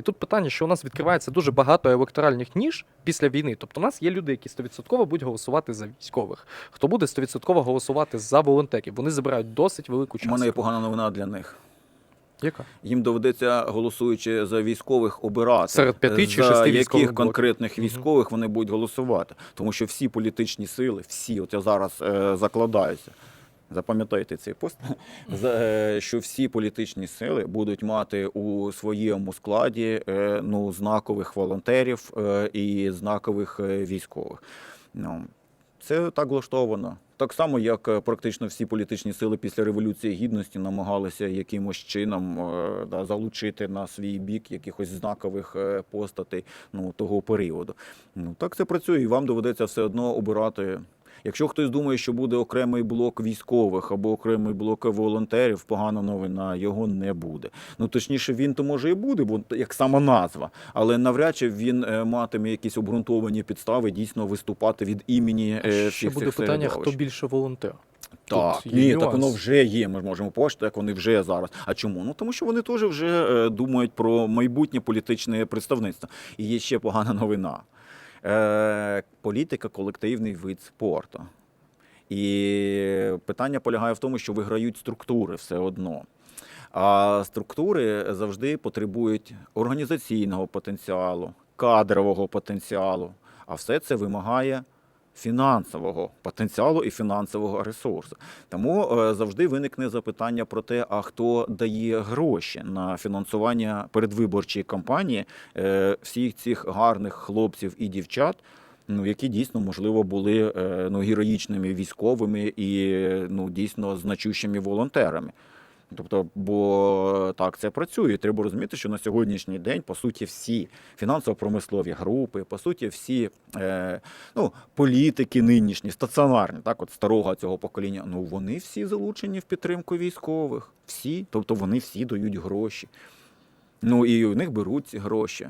І тут питання, що у нас відкривається дуже багато електоральних ніж після війни. Тобто, у нас є люди, які 100% будуть голосувати за військових. Хто буде 100% голосувати за волонтерів? Вони забирають досить велику У мене є погана новина для них. Яка? Їм доведеться, голосуючи за військових, обирати Серед п'яти чи шести яких конкретних військових вони будуть голосувати. Тому що всі політичні сили, всі, от я зараз е, закладаюся. Запам'ятайте цей пост, е, що всі політичні сили будуть мати у своєму складі е, ну, знакових волонтерів е, і знакових військових. Ну, це так влаштовано. Так само, як практично всі політичні сили після Революції Гідності намагалися якимось чином да, залучити на свій бік якихось знакових постатей ну, того періоду. Ну, так це працює, і вам доведеться все одно обирати. Якщо хтось думає, що буде окремий блок військових або окремий блок волонтерів, погана новина, його не буде. Ну точніше, він то може і буде, бо як сама назва, але навряд чи він е, матиме якісь обґрунтовані підстави дійсно виступати від імені е, Ще всіх буде цих питання, хто більше волонтер. Так, Тут ні, так воно вже є. Ми ж можемо побачити, як вони вже зараз. А чому? Ну тому що вони теж вже е, думають про майбутнє політичне представництво. І є ще погана новина. Е, політика колективний вид спорту. І питання полягає в тому, що виграють структури все одно. А структури завжди потребують організаційного потенціалу, кадрового потенціалу. А все це вимагає фінансового потенціалу і фінансового ресурсу. Тому е, завжди виникне запитання про те, а хто дає гроші на фінансування передвиборчої кампанії е, всіх цих гарних хлопців і дівчат. Ну, які дійсно можливо були е, ну, героїчними військовими і ну, дійсно значущими волонтерами. Тобто, бо так це працює. Треба розуміти, що на сьогоднішній день, по суті, всі фінансово-промислові групи, по суті, всі е, ну, політики нинішні, стаціонарні, так, от старого цього покоління, ну вони всі залучені в підтримку військових. Всі, тобто вони всі дають гроші. Ну і у них беруть ці гроші.